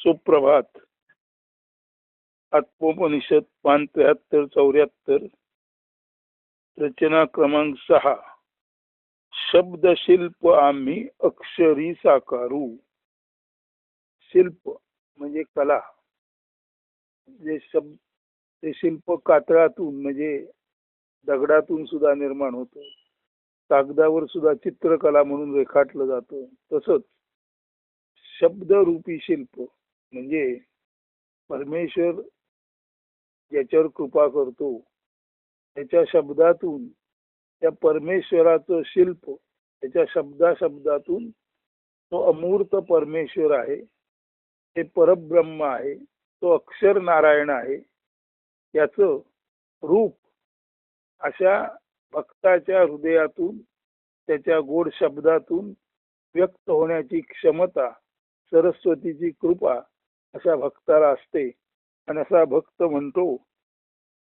सुप्रभात. आत्मोपनिषद पान त्र्याहत्तर चौऱ्याहत्तर. रचना क्रमांक सहा. शब्द शिल्प आम्ही अक्षरी साकारू. शिल्प म्हणजे कला. जे शब्द ते शिल्प कातळातून म्हणजे दगडातून सुद्धा निर्माण होतं. कागदावर सुद्धा चित्रकला म्हणून रेखाटलं जातं. तसंच शब्दरूपी शिल्प. म्हणजे परमेश्वर ज्याच्यावर कृपा करतो त्याच्या शब्दातून त्या परमेश्वराचं शिल्प त्याच्या शब्दा शब्दातून तो अमूर्त परमेश्वर आहे. ते परब्रह्म आहे तो अक्षर नारायण आहे. याचं रूप अशा भक्ताच्या हृदयातून त्याच्या गोड शब्दातून व्यक्त होण्याची क्षमता सरस्वतीची कृपा अशा भक्ताला असते आणि असा भक्त म्हणतो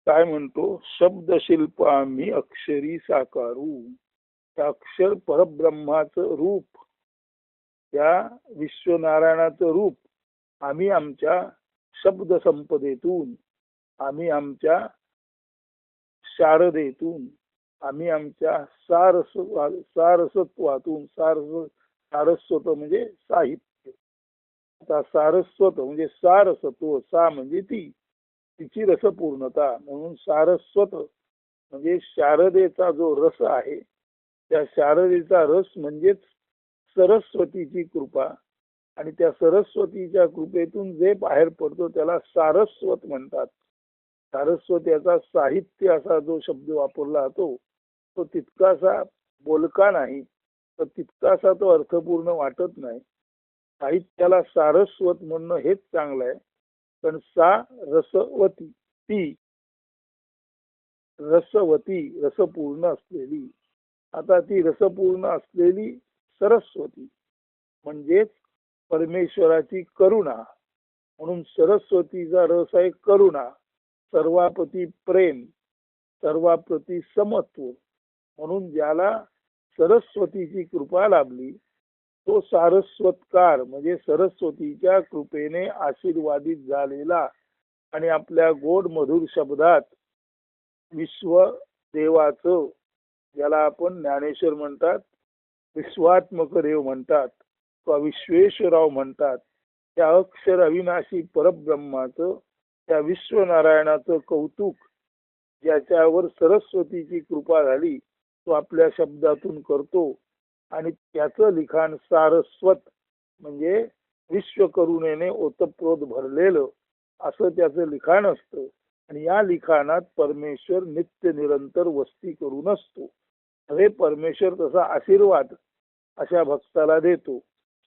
काय म्हणतो? शब्द शिल्प आम्ही अक्षरी साकारू. त्या अक्षर परब्रह्माचं रूप. त्या विश्वनारायणाचं रूप आम्ही आमच्या शब्द संपदेतून आम्ही आमच्या शारदेतून आम्ही आमच्या सारस सारसत्वातून सारस सारस्वत म्हणजे साहित्य. आता सारस्वत म्हणजे सारसत्व सा म्हणजे ती तिची रसपूर्णता म्हणून सारस्वत म्हणजे शारदेचा जो रस आहे त्या शारदेचा रस म्हणजेच सरस्वतीची कृपा. आणि त्या सरस्वतीच्या कृपेतून जे बाहेर पडतो त्याला सारस्वत म्हणतात. सारस्वत याचा साहित्य असा जो शब्द वापरला जातो तो तितकासा बोलका नाही तर तितकासा तो अर्थपूर्ण वाटत नाही. साहित्याला सारस्वत म्हणणं हेच चांगलं आहे. पण सा रसवती ती रसवती रसपूर्ण असलेली. आता ती रसपूर्ण असलेली सरस्वती. म्हणजेच परमेश्वराची करुणा. म्हणून सरस्वतीचा रस आहे करुणा. सर्वापती प्रेम. सर्वाप्रती समत्व. म्हणून ज्याला सरस्वतीची कृपा लाभली तो सारस्वतकार म्हणजे सरस्वतीच्या कृपेने आशीर्वादित झालेला आणि आपल्या गोड मधुर शब्दात विश्व देवाचं ज्याला आपण ज्ञानेश्वर म्हणतात विश्वात्मक देव म्हणतात किंवा विश्वेश्वराव म्हणतात त्या अक्षर अविनाशी परब्रह्माचं त्या विश्वनारायणाचं कौतुक ज्याच्यावर सरस्वतीची कृपा झाली तो आपल्या शब्दातून करतो. आणि त्याचं लिखाण सारस्वत म्हणजे विश्वकरुणेने ओतप्रोत भरलेलं असं त्याचं लिखाण असतं. आणि या लिखाणात परमेश्वर नित्य निरंतर वस्ती करून असतो हे परमेश्वर तसा आशीर्वाद अशा भक्ताला देतो.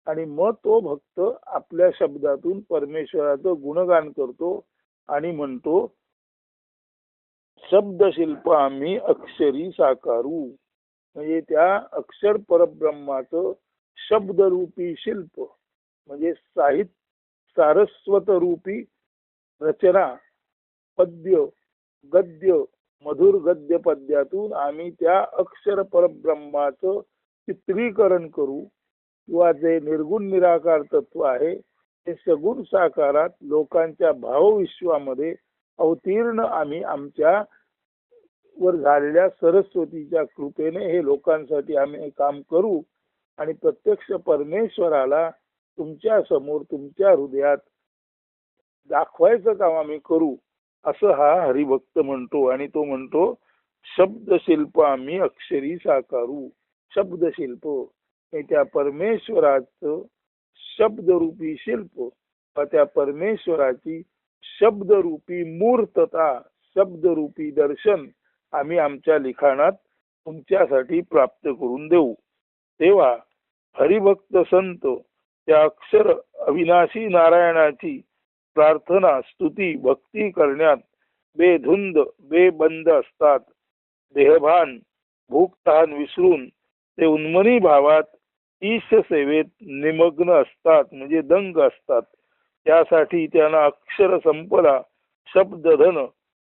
आणि मग तो भक्त आपल्या शब्दातून परमेश्वराचं गुणगान करतो आणि म्हणतो शब्दशिल्प आम्ही अक्षरी साकारू. म्हणजे त्या अक्षर परब्रह्माचं शब्दरूपी शिल्प म्हणजे साहित्य सारस्वत रूपी रचना पद्य गद्य मधुर गद्य पद्यातून आम्ही त्या अक्षर परब्रह्माचं चित्रीकरण करू किंवा जे निर्गुण निराकार तत्व आहे ते सगुण साकारात लोकांच्या भावविश्वामध्ये अवतीर्ण आम्ही आमच्या वर झालेल्या सरस्वतीच्या कृपेने हे लोकांसाठी आम्ही काम करू आणि प्रत्यक्ष परमेश्वराला तुमच्यासमोर तुमच्या हृदयात दाखवायचं काम आम्ही करू असं हा हरिभक्त म्हणतो. आणि तो म्हणतो शब्दशिल्प आम्ही अक्षरी साकारू. शब्दशिल्प. हे त्या परमेश्वराचं शब्दरूपी शिल्प त्या परमेश्वराची शब्दरूपी मूर्तता शब्दरूपी दर्शन आम्ही आमच्या लिखाणात तुमच्यासाठी प्राप्त करून देऊ. तेव्हा हरिभक्त संत त्या अक्षर अविनाशी नारायणाची प्रार्थना स्तुती भक्ती करण्यात बेधुंद बेबंद असतात. देहभान भूकतहान विसरून ते उन्मनी भावात ईश सेवेत निमग्न असतात म्हणजे दंग असतात. त्यासाठी त्यांना अक्षर संपला शब्दधन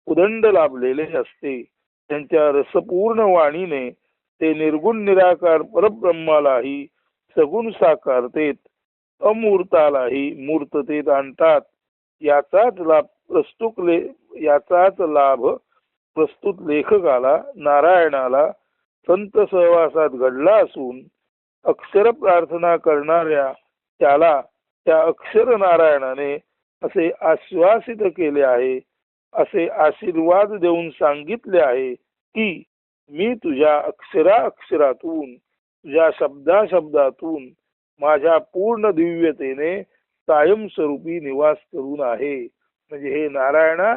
उदंड लाभलेले असते. त्यांच्या रसपूर्ण वाणीने ते निर्गुण निराकार परब्रह्मालाही सगुण साकारतेत अमूर्तालाही मूर्ततेत आणतात. याचाच लाभ प्रस्तुत ले याचाच लाभ प्रस्तुत लेखकाला नारायणाला संत सहवासात घडला असून अक्षर प्रार्थना करणाऱ्या त्याला त्या अक्षर नारायणाने असे आश्वासित केले आहे असे आशीर्वाद देऊन सांगितले आहे की मी तुझ्या अक्षरा अक्षरातून तुझ्या शब्दा शब्दातून माझ्या पूर्ण दिव्यतेने कायमस्वरूपी निवास करून आहे. म्हणजे हे नारायणा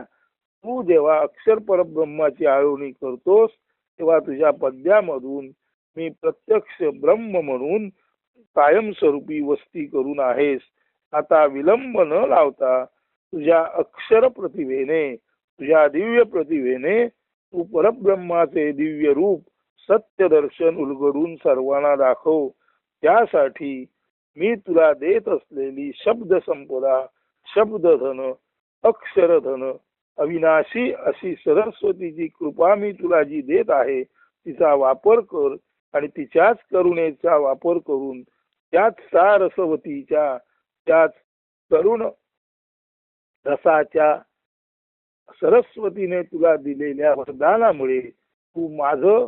तू जेव्हा अक्षर परब्रह्माची आळवणी करतोस तेव्हा तुझ्या पद्यामधून मी प्रत्यक्ष ब्रह्म म्हणून कायमस्वरूपी वस्ती करून आहेस. आता विलंब न लावता तुझ्या अक्षर प्रतिभेने तुझ्या दिव्य प्रतिभेने तू परब्रह्माचे दिव्य रूप सत्य दर्शन उलगडून सर्वांना दाखव. त्यासाठी मी तुला देत असलेली शब्द संपदा शब्दधन अक्षरधन अविनाशी अशी सरस्वतीची कृपा मी तुला जी देत आहे तिचा वापर कर आणि तिच्याच करुणेचा वापर करून त्याच सारसवतीच्या त्याच करुण रसाच्या सरस्वतीने तुला दिलेल्या वरदानामुळे तू माझं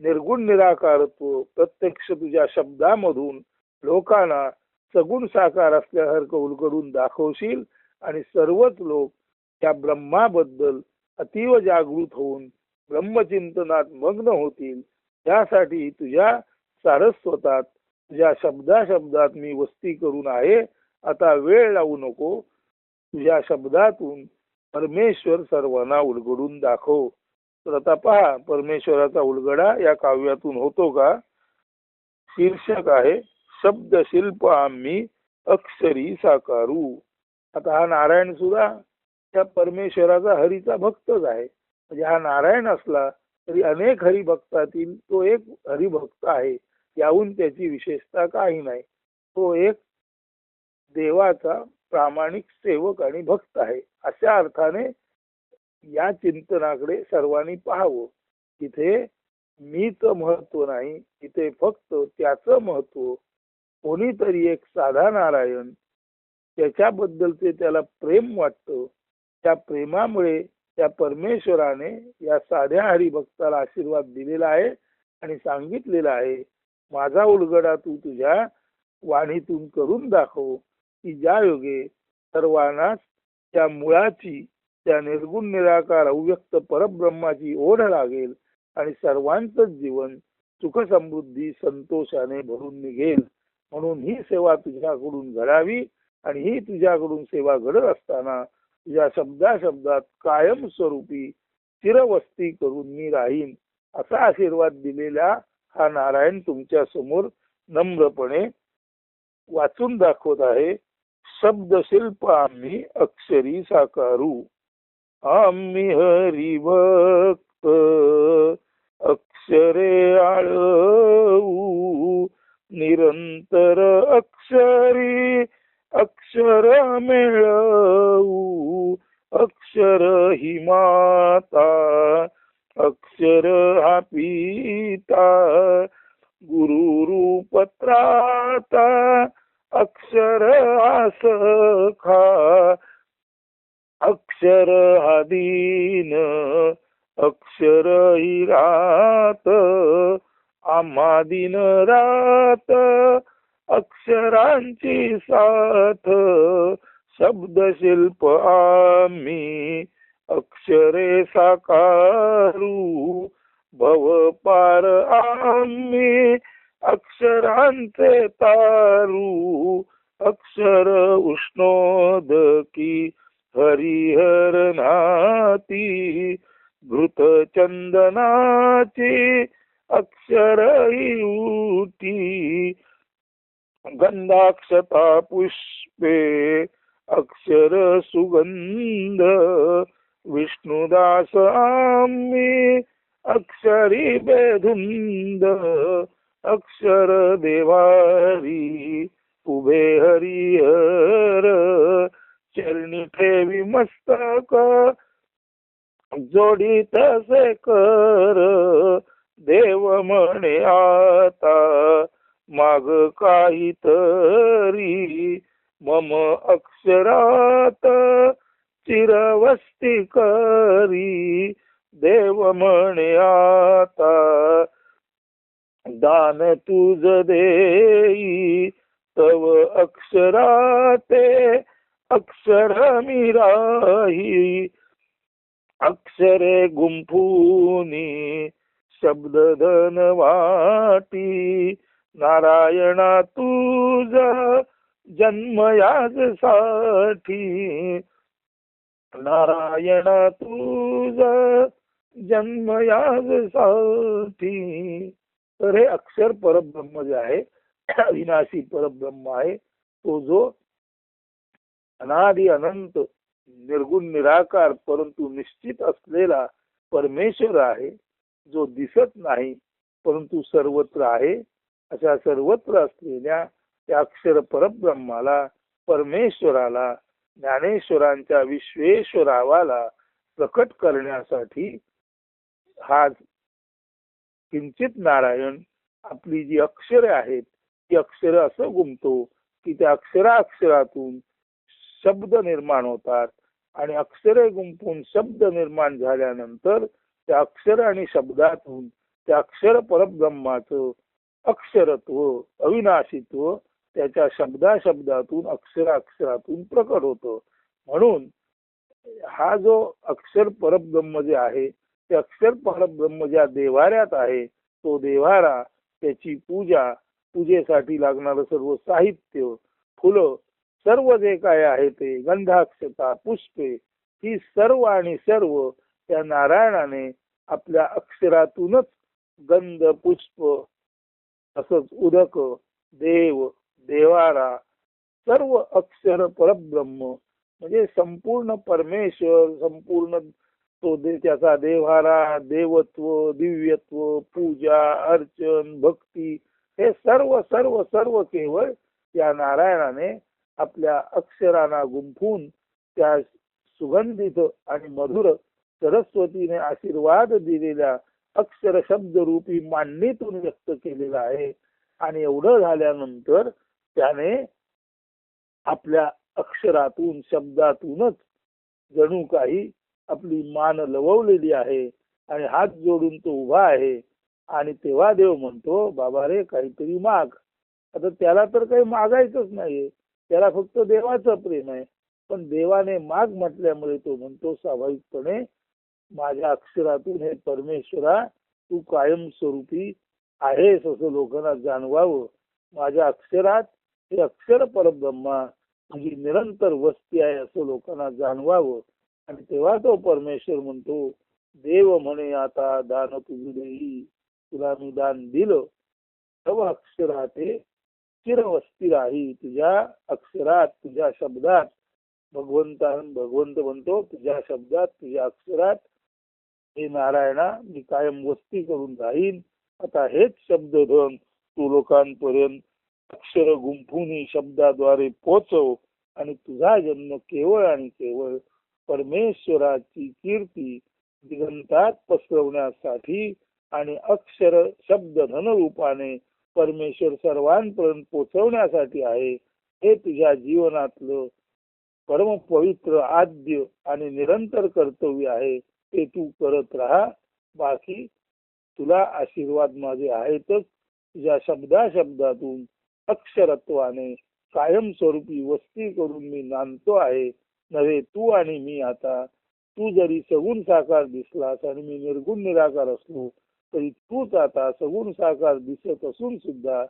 निर्गुण निराकारत्व प्रत्यक्ष तुझ्या शब्दामधून लोकांना सगुण साकार असल्यासारखं उलगडून दाखवशील आणि सर्वच लोक त्या ब्रह्माबद्दल अतीव जागृत होऊन ब्रह्मचिंतनात मग्न होतील. त्यासाठी तुझ्या सारस्वतात तुझ्या शब्दा शब्दात मी वस्ती करून आहे. आता वेळ लावू नको. तुझ्या शब्दातून परमेश्वर सर्वांना उलगडून दाखव. तर आता पहा परमेश्वराचा उलगडा या काव्यातून होतो का? शीर्षक आहे शब्द शिल्प आम्ही अक्षरी साकारू. आता हा नारायण सुद्धा त्या परमेश्वराचा हरीचा भक्तच आहे. म्हणजे हा नारायण असला तरी अनेक हरिभक्तातील तो एक हरिभक्त आहे. याहून त्याची विशेषता काही नाही. तो एक देवाचा प्रामाणिक सेवक आणि भक्त आहे. अशा अर्थाने या चिंतनाकडे सर्वांनी पाहावं. तिथे मीच महत्त्व नाही. तिथे फक्त त्याचं महत्त्व. कोणीतरी एक साधा नारायण. त्याच्याबद्दलचे त्याला प्रेम वाटतं. त्या प्रेमामुळे त्या परमेश्वराने या साध्या हरिभक्ताला आशीर्वाद दिलेला आहे आणि सांगितलेला आहे माझा उलगडा तू तुझ्या वाणीतून करून दाखव. की ज्या योगे सर्वांनाच त्या मुळाची त्या निर्गुण निराकार अव्यक्त परब्रह्माची ओढ लागेल आणि सर्वांच जीवन सुख समृद्धी संतोषाने भरून निघेल. म्हणून ही सेवा तुझ्याकडून घडावी आणि ही तुझ्याकडून सेवा घडत असताना तुझ्या शब्दा शब्दात कायम स्वरूपी चिरवस्ती करून मी राहीन असा आशीर्वाद दिलेला हा नारायण तुमच्यासमोर नम्रपणे वाचून दाखवत आहे. शब्द शिल्प आम्ही अक्षरी साकारू. आम्ही हरिभक्त अक्षरे आळवू. निरंतर अक्षरी अक्षर मिळवू. अक्षर ही माता अक्षर हा पिता. गुरु रूपत्राता अक्षर हा सखा अक्षर आदीन अक्षर ही रात. आम्हा दिन रात अक्षरांची साथ. शब्द शिल्प आम्ही अक्षरे साकारू. भव पार आम्ही अक्षरांचे तारू अक्षर उष्णोदकी हरिहर नाती घृत चंदनाची अक्षर उटी गंधाक्षता पुष्पे अक्षर सुगंध विष्णुदास आम्ही अक्षरी बेधुंद अक्षर देवारी उभे हरिहर चरणी ठेवी मस्तक जोडी तसे कर देव म्हणे आता माग काहीतरी मम अक्षरात चिरवस्ती करी देव म्हणे आता दान तुझ देई तव अक्षराते अक्षर मी राही. अक्षरे गुंफूनी शब्द धन वाटी नारायणा जन्म याजसाठी. नारायणा तुझ जन्मयाजसाठी. तर हे अक्षर परब्रह्म जे आहे अविनाशी परब्रह्म आहे. तो जो अनादि अनंत निर्गुण निराकार परंतु निश्चित असलेला परमेश्वर आहे जो दिसत नाही परंतु सर्वत्र आहे अशा सर्वत्र असलेल्या त्या अक्षर परब्रह्माला परमेश्वराला ज्ञानेश्वरांच्या विश्वेश्वरावाला प्रकट करण्यासाठी हा किंचित नारायण आपली जी अक्षरे आहेत ती अक्षर असं गुमतो की त्या अक्षरा अक्षरातून शब्द निर्माण होतात आणि अक्षरे गुंपून शब्द निर्माण झाल्यानंतर त्या अक्षर आणि शब्दातून त्या अक्षर परब्रह्माचं अक्षरत्व अविनाशित्व त्याच्या शब्दा शब्दातून अक्षरा अक्षरातून प्रकट होतं. म्हणून हा जो अक्षर परब्रह्म जे आहे ते अक्षर परब्रह्म ज्या देवाऱ्यात आहे तो देवारा त्याची पूजा पूजेसाठी लागणारं सर्व साहित्य फुलं सर्व जे काय आहे ते गंधाक्षता पुष्पे ही सर्व आणि सर्व त्या नारायणाने आपल्या अक्षरातूनच गंध पुष्प तसंच उदक देव देवारा सर्व अक्षर परब्रह्म म्हणजे संपूर्ण परमेश्वर संपूर्ण असतो दे त्याचा देवारा देवत्व दिव्यत्व पूजा अर्चन भक्ती हे सर्व सर्व सर्व केवळ त्या नारायणाने आपल्या अक्षरांना गुंफून त्या सुगंधित आणि मधुर सरस्वतीने आशीर्वाद दिलेल्या अक्षर शब्द रूपी मांडणीतून व्यक्त केलेला आहे. आणि एवढं झाल्यानंतर त्याने आपल्या अक्षरातून शब्दातूनच जणू काही आपली मान लवलेली आहे आणि हात जोडून तो उभा आहे. आणि तेव्हा देव म्हणतो बाबा रे काहीतरी माग. आता त्याला तर काही मागायचंच नाहीये. त्याला फक्त देवाचं प्रेम आहे. पण देवाने माग म्हटल्यामुळे तो म्हणतो स्वाभाविकपणे माझ्या अक्षरातून हे परमेश्वरा तू कायमस्वरूपी आहेस असं लोकांना जाणवावं. माझ्या अक्षरात हे अक्षर परब्रह्मा तुझी निरंतर वस्ती आहे असं लोकांना जाणवावं. आणि तेव्हा तो परमेश्वर म्हणतो देव म्हणे आता दान तुझी देई तुला मी दान दिलं. सर्व अक्षरात चिरवस्ती राही. तुझ्या अक्षरात तुझ्या शब्दात भगवंता भगवंत म्हणतो तुझ्या शब्दात तुझ्या अक्षरात हे नारायणा मी कायम वस्ती करून राहीन. आता हेच शब्द धन. तू लोकांपर्यंत अक्षर गुंफून शब्दाद्वारे पोचव आणि तुझा जन्म केवळ आणि केवळ परमेश्वराची कीर्ती दिगंतात पसरवण्यासाठी आणि अक्षर शब्द धन रूपाने परमेश्वर सर्वांपर्यंत पोचवण्यासाठी आहे हे तुझ्या जीवनातलं परम पवित्र आद्य आणि निरंतर कर्तव्य आहे ते तू करत राहा. बाकी तुला आशीर्वाद माझे आहेतच. तुझ्या शब्दा शब्दातून अक्षरत्वाने कायमस्वरूपी वस्ती करून मी नांदतो आहे. नव्हे तू आणि मी आता तू जरी सगुण साकार दिसलास आणि मी निर्गुण निराकार असलो तरी तूच आता सगुण साकार दिसत असून सुद्धा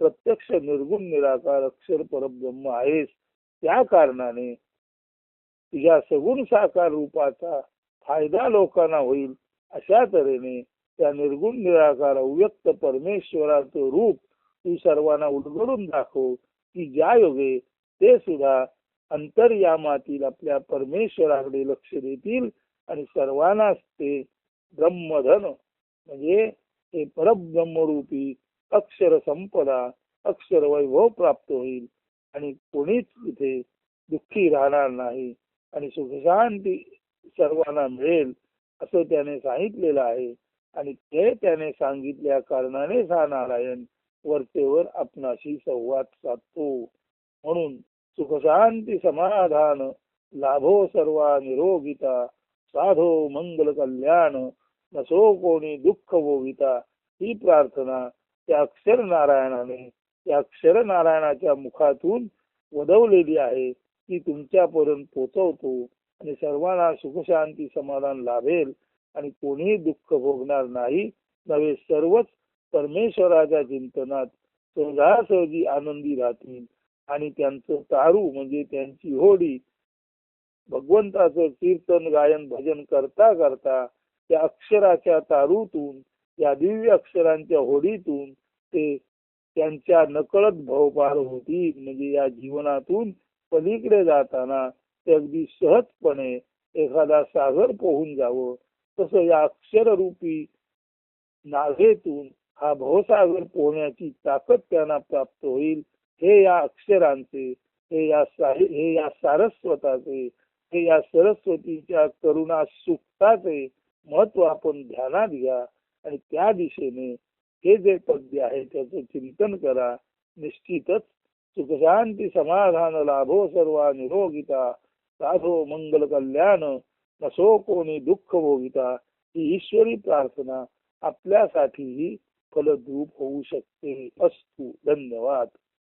प्रत्यक्ष निर्गुण निराकार अक्षर परब्रह्म आहेस. त्या कारणाने तुझ्या सगुण साकार रूपाचा फायदा लोकांना होईल अशा तऱ्हेने त्या निर्गुण निराकार अव्यक्त परमेश्वराचं रूप तू सर्वांना उलगडून दाखव की ज्या योगे ते सुद्धा अंतर्यामातील आपल्या परमेश्वराकडे लक्ष देतील आणि सर्वांनाच ते ब्रह्मधन म्हणजे हे परब्रह्मरूपी अक्षर संपदा अक्षर वैभव प्राप्त होईल आणि कोणीच तिथे दुःखी राहणार नाही आणि सुखशांती सर्वांना मिळेल असं त्याने सांगितलेलं आहे. आणि ते त्याने सांगितल्या कारणाने हा नारायण वरचेवर आपणाशी संवाद साधतो. म्हणून सुखशांती समाधान लाभो सर्वा निरोगिता साधो मंगल कल्याण नसो कोणी दुःख भोगिता ही प्रार्थना त्या अक्षर नारायणाने त्या अक्षर नारायणाच्या मुखातून वदवलेली आहे. ती तुमच्यापर्यंत पोचवतो आणि सर्वांना सुखशांती समाधान लाभेल आणि कोणीही दुःख भोगणार नाही. नव्हे सर्वच परमेश्वराच्या चिंतनात सहजासहजी आनंदी राहतील. आणि त्यांचं तारू म्हणजे त्यांची होडी. भगवंताचं कीर्तन गायन भजन करता करता त्या अक्षराच्या तारूतून या दिव्य अक्षरांच्या होडीतून ते त्यांच्या नकळत भवपार होती म्हणजे या जीवनातून पलीकडे जाताना ते अगदी सहजपणे एखादा सागर पोहून जावं. तसं या अक्षररूपी नावेतून हा भवसागर पोहण्याची ताकद त्यांना प्राप्त होईल. हे या अक्षरांचे हे या साहि हे या सारस्वताचे हे या सरस्वतीच्या करुणा सुक्ताचे महत्त्व आपण ध्यानात घ्या आणि त्या दिशेने हे जे पद्य आहे त्याचं चिंतन करा. निश्चितच सुखशांती समाधान लाभो सर्व निरोगिता साधो मंगल कल्याण नसो कोणी दुःख भोगिता. ही ईश्वरी प्रार्थना आपल्यासाठीही फलद्रूप होऊ शकते. अस्तु. धन्यवाद.